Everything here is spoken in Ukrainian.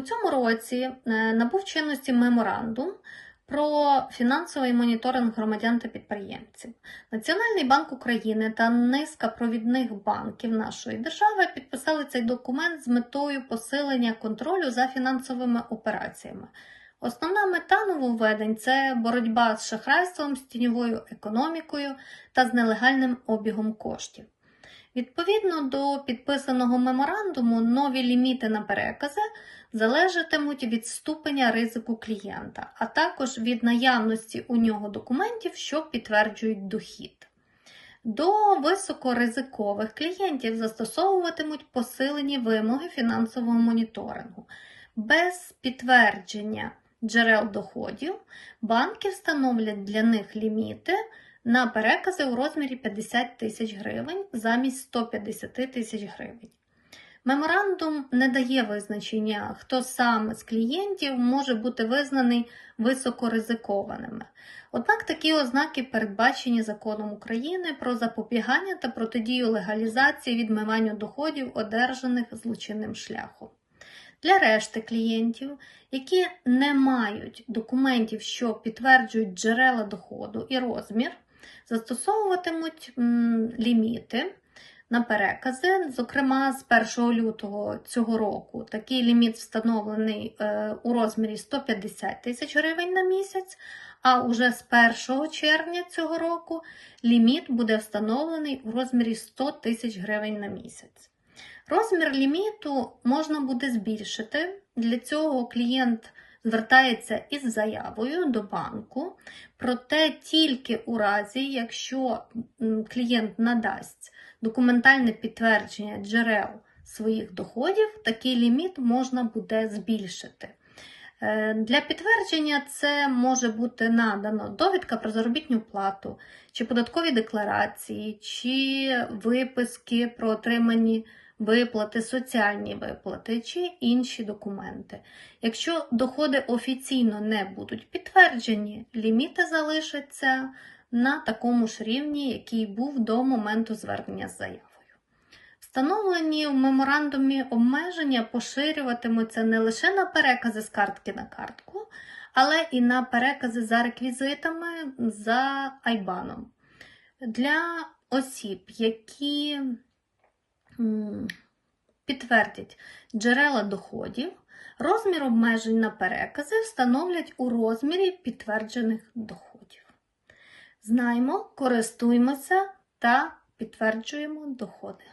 У цьому році е, набув чинності меморандум про фінансовий моніторинг громадян та підприємців. Національний банк України та низка провідних банків нашої держави підписали цей документ з метою посилення контролю за фінансовими операціями. Основна мета нововведень це боротьба з шахрайством, з тіньовою економікою та з нелегальним обігом коштів. Відповідно до підписаного меморандуму, нові ліміти на перекази залежатимуть від ступеня ризику клієнта, а також від наявності у нього документів, що підтверджують дохід. До високоризикових клієнтів застосовуватимуть посилені вимоги фінансового моніторингу. Без підтвердження джерел доходів банки встановлять для них ліміти на перекази у розмірі 50 тисяч гривень замість 150 тисяч гривень. Меморандум не дає визначення, хто саме з клієнтів може бути визнаний високоризикованими. Однак такі ознаки передбачені законом України про запобігання та протидію легалізації відмиванню доходів, одержаних злочинним шляхом. Для решти клієнтів, які не мають документів, що підтверджують джерела доходу і розмір, застосовуватимуть ліміти на перекази. Зокрема, з 1 лютого цього року такий ліміт встановлений е, у розмірі 150 тисяч гривень на місяць, а уже з 1 червня цього року ліміт буде встановлений у розмірі 100 тисяч гривень на місяць. Розмір ліміту можна буде збільшити. Для цього клієнт звертається із заявою до банку, проте тільки у разі, якщо клієнт надасть документальне підтвердження джерел своїх доходів, такий ліміт можна буде збільшити. Е, Для підтвердження це може бути надано довідка про заробітну плату, чи податкові декларації, чи виписки про отримані виплати, соціальні виплати чи інші документи. Якщо доходи офіційно не будуть підтверджені, ліміти залишаться на такому ж рівні, який був до моменту звернення з заявою. Встановлені в меморандумі обмеження поширюватимуться не лише на перекази з картки на картку, але і на перекази за реквізитами за Айбаном. Для осіб, які підтвердять джерела доходів, розмір обмежень на перекази встановлять у розмірі підтверджених доходів. Знаємо, користуємося та підтверджуємо доходи.